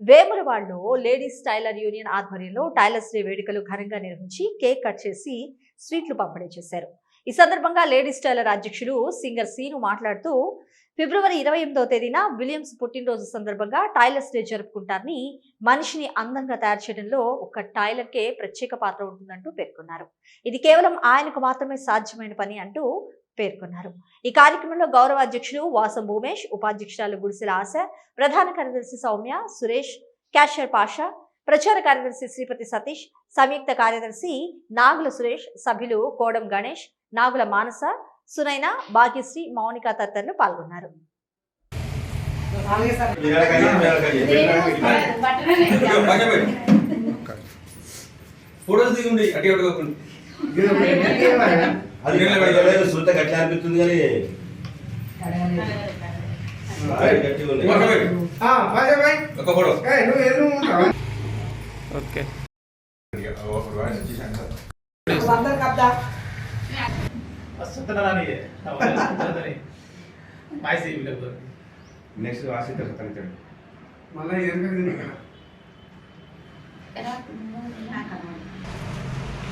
వేములవాడలో ladies tailor union ఆధ్వర్యంలో tailors day వేడుకలు ఘనంగా నిర్వహించి కేక్ కట్ చేసి స్వీట్లు పంపిణీ చేశారు. ఈ సందర్భంగా లేడీస్ టైలర్ అధ్యక్షులు సింగర్ సీను మాట్లాడుతూ ఫిబ్రవరి ఇరవై ఎనిమిదవ తేదీన విలియమ్స్ పుట్టినరోజు సందర్భంగా టైలర్స్ డే జరుపుకుంటారని మనిషిని అందంగా తయారు చేయడంలో ఒక టైలర్కే ప్రత్యేక పాత్ర ఉంటుందంటూ పేర్కొన్నారు. ఇది కేవలం ఆయనకు మాత్రమే సాధ్యమైన పని అంటూ పేర్కొన్నారు ఈ కార్యక్రమంలో గౌరవ అధ్యక్షులు వాసం భూమేష్ ఉపాధ్యక్షురాలు గుడిసెల ఆశ ప్రధాన కార్యదర్శి సౌమ్య సురేష్ క్యాషియర్ పాషా ప్రచార కార్యదర్శి శ్రీపతి సతీష్ సంయుక్త కార్యదర్శి నాగుల సురేష్ సభ్యులు కోడం గణేష్ నాగుల మానస సునైన భాగ్యశ్రీ మౌనిక తదితరులు పాల్గొన్నారు ఫోటోస్ దిగుండి అటు. అది కట్టలేదు, సుత్త గట్ల అనిపిస్తుంది కానీ బాగా గట్టిగా ఉంది. పక్కన పెట్టు. ఒక ఫోటో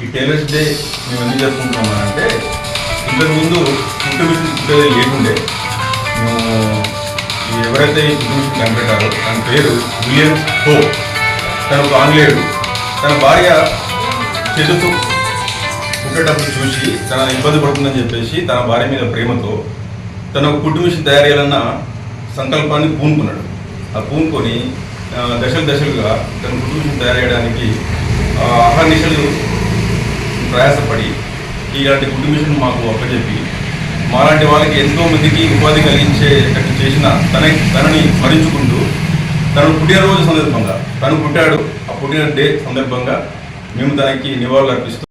ఈ టైలర్స్ డే మేము ఎందుకు జరుపుకుంటున్నాం అంటే ఇంతకుముందు ఇంటర్వ్యూ లేకుండే. మేము ఎవరైతే ఈ కుట్టు కనిపెట్టారో తన పేరు విలియం హో. తను ఒక ఆంగ్లేయుడు. తన భార్య చేతుతో కుట్టేటప్పుడు చూసి తన ఇబ్బంది పడుతుందని చెప్పేసి తన భార్య మీద ప్రేమతో తన ఒక కుట్టు మిషన్ తయారు చేయాలన్న సంకల్పాన్ని పూనుకున్నాడు. ఆ పూనుకొని దశలు దశలుగా తన కుటుంబం తయారు చేయడానికి ఆ, అహర్నిశలు ప్రయాసపడి ఇలాంటి గుడ్ మిషన్ మాకు అప్పచెప్పి మాలాంటి వాళ్ళకి ఎంతో మందికి ఉపాధి కలిగించేటట్టు చేసిన తన తనని స్మరించుకుంటూ తను పుట్టినరోజు సందర్భంగా తను పుట్టాడు ఆ పుట్టిన డే సందర్భంగా మేము తనకి నివాళులు అర్పిస్తూ